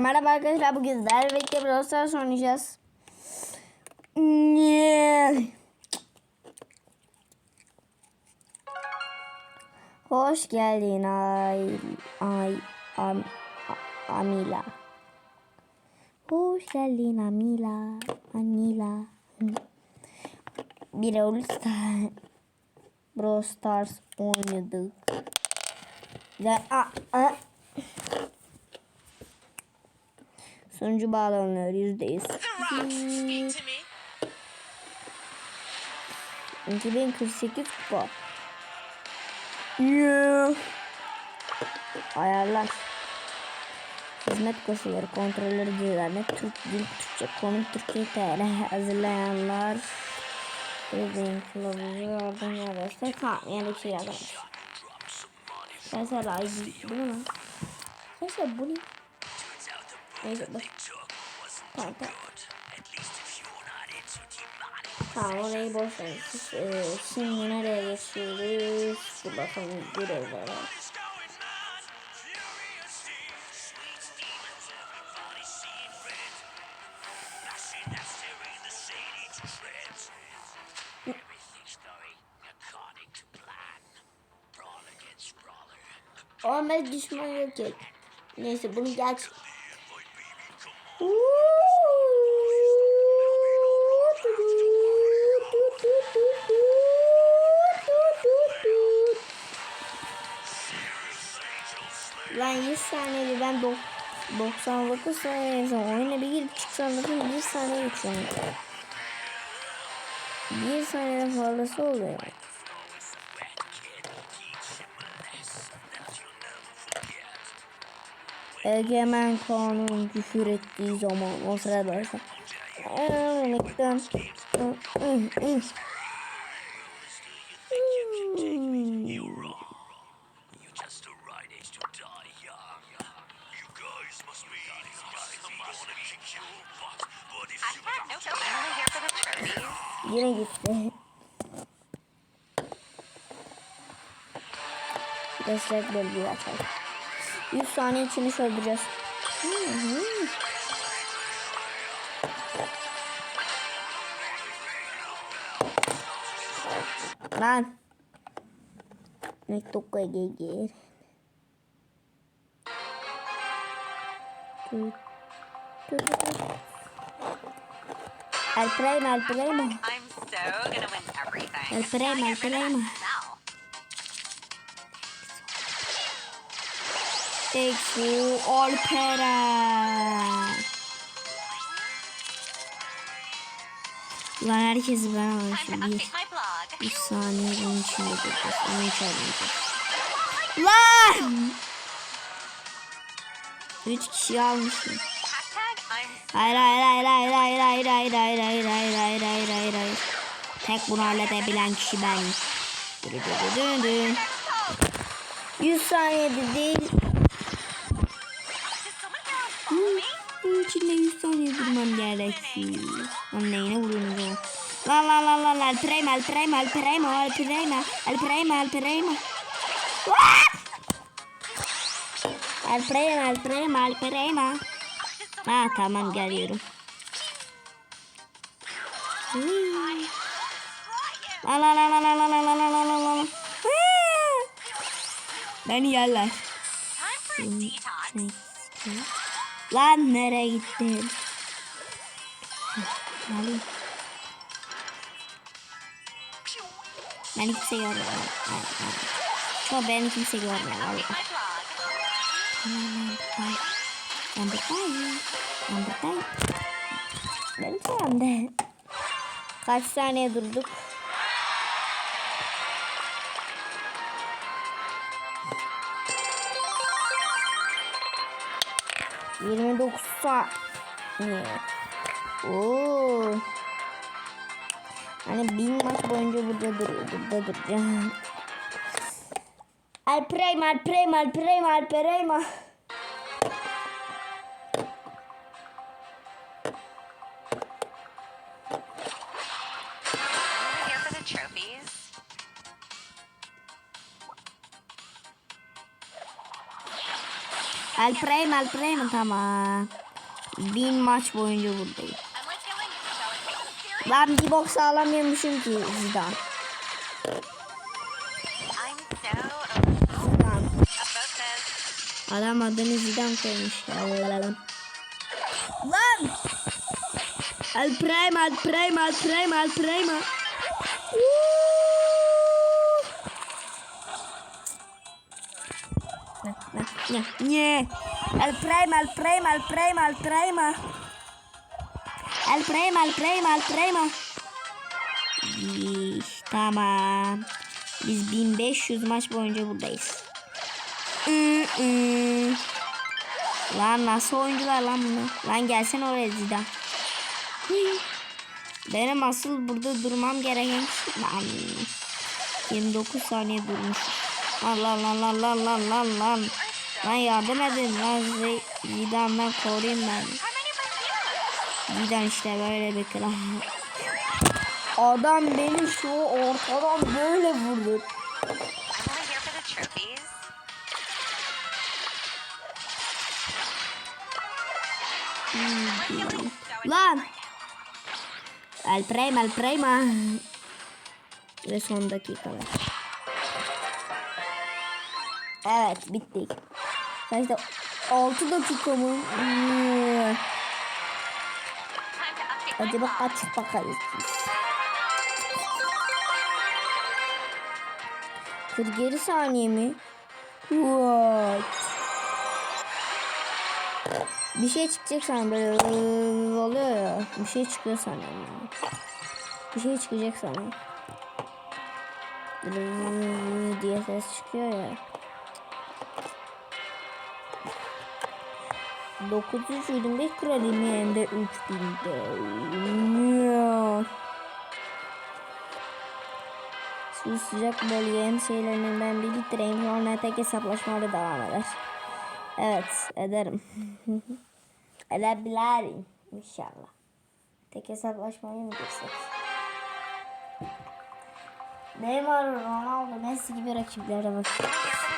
Merhaba arkadaşlar bugün birlikte Brawl Stars oynayacağız. Hoş geldin ay ay am, Amila. Hoş geldin Amila. Amila. Bir Stars, Brawl Stars oynadık. Ve a, a, Sunucu bağlanıyor yüzdeyiz. 2048 kupa. Yeah. Ayarlar. Hizmet koşulları kontrolleri düzenle. Türk dil Türkçe konum Türkçe TL hazırlayanlar. Dediğim kılavuzu yardım yararsa tamam yani şey yazar. Mesela bunu mu? Mesela bunu Neyse bak. Tamam tamam. Tamam orayı boş ver. Siz, e, şimdi nereye geçiyoruz? Dur bakalım görevlere. Ahmet düşman yok et. Neyse bunu geç. 100 saniyede ben dok 99 saniye yaşıyorum. Oyuna bir girip çıksam bakın 1 saniye geçiyorum. 1 saniyeden fazlası oluyor. Egemen kanun küfür ettiği zaman o sırada varsa. Eee, Yine gitti. Destek bölgeyi atalım. 100 saniye içinde söldüreceğiz. Hı hı. Lan. Mektup'a gelir. Dur. Dur. El Primo, El Primo. El Primo, El Primo. Exu Alperen. Lan herkesi ben almışım. Bir, bir saniye bunun için yapacağız. Onu hiç almayacağız. Lan! Üç kişi almışım. Hayır hayır hayır hayır hayır hayır hayır hayır hayır hayır hayır hayır hayır hayır. Tek bunu halledebilen kişi ben. Dün dün dün dün. 100 saniyede değil. Bunun içinde 100 saniye durmam gerekiyor. Lan neyine vuruyorsunuz ya? Lan lan lan lan al prima al prima al prima al prima al prima al prima. Al prima al prima al prima. Ha tamam geliyorum. Hmm. La la la la la la la la la la la. Beni yerler. Lan nereye gittin? Gelin. Beni kimse görmüyor. Çok beni kimse görmüyor. Update Allah. my Ben buradayım. Benim sayemde. Kaç saniye durduk? Yirmi dokuz saniye. Oo. Hani bin maç boyunca burada dur burada duracağım. Al prima, al prima, al prima, al prima. El Prime, El Prime tamam. Bin maç boyunca buradayım. Lan bir bok sağlamıyormuşum ki Zidane. Zidane. Adam adını Zidane koymuş. Lan. El Prime, El Prime, El. Nie, nie. El Prime, El Prime, El Prime, El Prime. El Prime, El Prime, El Prime. İş, Tamam. Biz 1500 maç boyunca buradayız. Iı. Lan nasıl oyuncular lan bunlar? Lan gelsene oraya Zidane. Benim asıl burada durmam gereken şey- lan 29 saniye durmuş. Lan lan lan lan lan lan lan lan. Lan yardım edin lan size Zidane'dan koruyayım ben. Zidane işte böyle bir kral. Adam beni şu ortadan böyle vurdu. Excited Lan. El Prima, El Prima. Ve son dakikalar. Evet bittik. Kaçta? 6 dakika mı? Log. kaç bakarız biz? 47 saniye mi? What? Bir şey çıkacak sanırım böyle oluyor ya. Bir şey çıkıyor sanırım. yani. Bir şey çıkacak sanırım. Diye ses çıkıyor ya. 900 25 kraliyim hem de 3000'de. Ya. Su sıcak bölge en şeylerinden biri Train sonra tek hesaplaşmaları devam eder. Evet ederim. Edebilirim inşallah. Tek hesaplaşmayı mı girsek? Neymar, Ronaldo, Messi gibi rakiplere bak.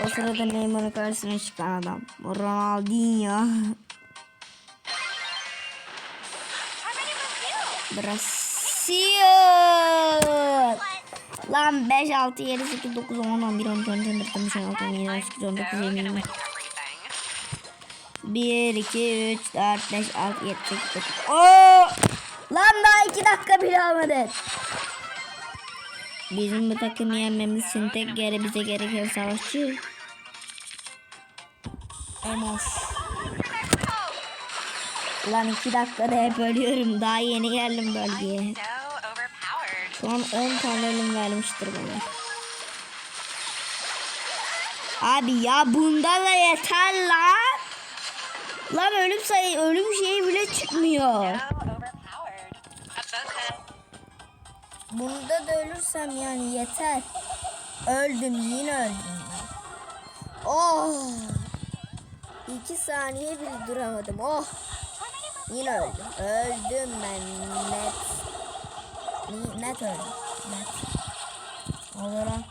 O sırada Neymar'ın karşısına çıkan adam. Ronaldinho. Brasil. Lan 5, 6, 7, 8, 9, 10, 11, 12, 13, 14, 15, 16, 17, 18, 19, So 20, gonna 21. win everything. 1, 2, 3, 4, 5, 6, 7, 8, 9. Oo! Lan daha 2 dakika bile olmadı. Bizim bu takımı yenmemiz için tek geri bize gereken savaşçı. Emos. Lan 2 dakikada hep ölüyorum. Daha yeni geldim bölgeye. Şu an 10 tane ölüm vermiştir bana. Abi ya bunda da yeter lan. Lan ölüm sayı ölüm şeyi bile çıkmıyor. Bunda da ölürsem yani yeter. Öldüm yine öldüm. Oh. İki saniye bile duramadım. Oh. Yine öldüm. Öldüm ben net. Net öldüm. Net. Olarak.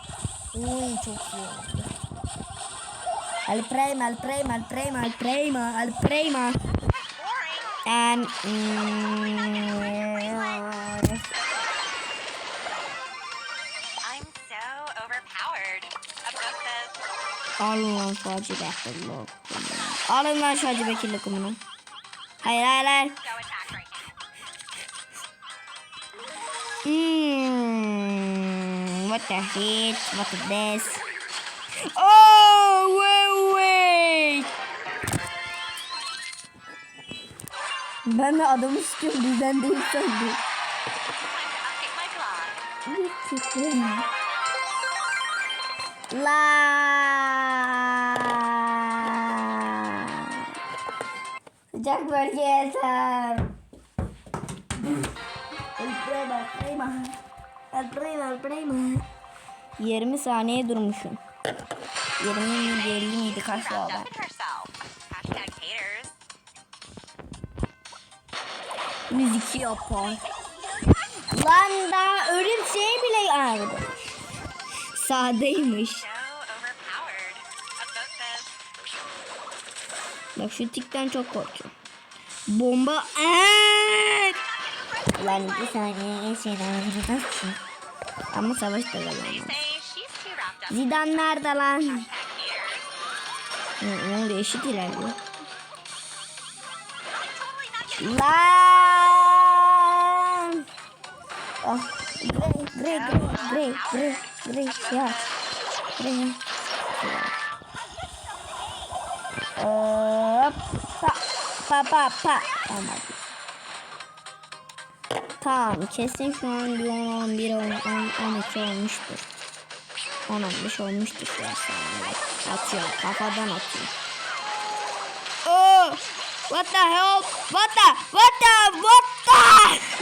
Uy çok iyi oldu. Al prima, al prima, al prima, al prima, al prima. boring. And mm, alın lan şu acı bekirli Alın lan şu acı bekirli kumunu. Hayır hayır hayır. Hmm, what the heck? What is this? Oh, wait, wait. Ben de adamı istiyorum bizden değil sandım. La. Sıcak bölge yeter. El prima, prima. Prima, prima. 20 saniye durmuşum. 20 miydi 50 miydi kaç. Hashtag haters. 102 yapar. Lan daha ölüm şey bile ağrıdı. Says Bak şu tikten çok korkuyorum. Bomba. Eee! Lan iki saniye önce nasılsın? Ama too wrapped up. Zidane nerede lan? Ne, oluyor eşit ilerliyor. Lan! Ah, Grey, Grey, Grey, Grey, Grey, Grey, ya. Grey. Hop, pa, pa, pa, pa. Olmadı. Tamam, kesin şu an bir 10, 11, 10, 10, 12 olmuştur. 10, 15 olmuştur şu an. Atıyor, kafadan atıyor. Oh! What the hell? What the? What the? What the?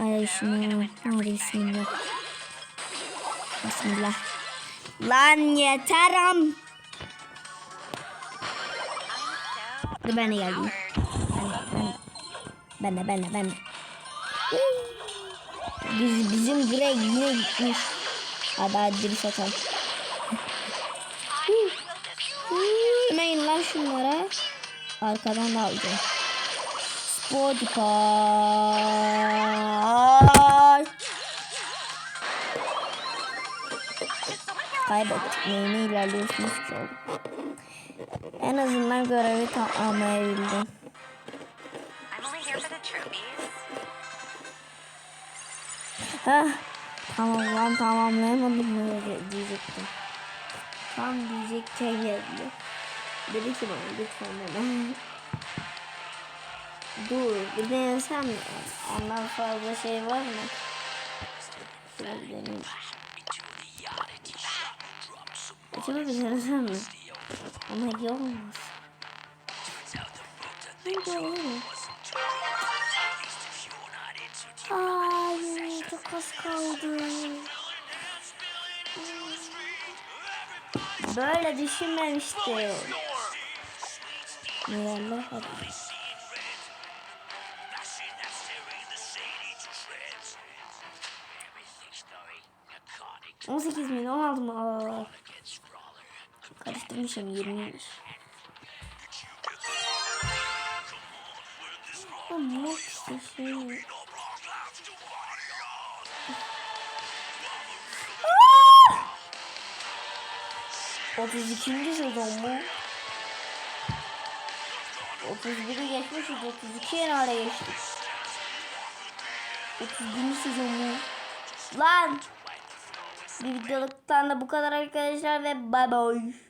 Ay şunu. Hadi bismillah. Bismillah. Lan yeter am. Dur ben de geldim. Ben de ben de ben de. Biz, bizim Greg yine gitmiş. Hadi hadi bir satalım. Just Yemeyin lan şunlara. Arkadan da alacağım. Spotify. Kaybettik. Neyine ilerliyorsunuz ki oğlum? En azından görevi tamamlayabildim. Heh. Tamam lan tamamlayamadım mı diyecektim. Tam diyecekken geldi. Dedi ki bana lütfen bana. Dur bir denesem mi? Ondan fazla şey var mı? Şöyle deneyim. Acaba bir denesem mi? Ama iyi olmaz. Ne de olur mu? Ay çok az kaldı. Böyle düşünmemiştim. Neler hadi. Bashing that steering the city to shreds. Everything's going narcotic 18 mi? 16 mı? Karıştırmışım 20'ymiş. Ama işte şey... Aa! 32. sezon mu? 31'i geçmişiz. 32 herhalde geçtik. 31. sezon mu? Lan! Bir videoluktan da bu kadar arkadaşlar ve bye bye.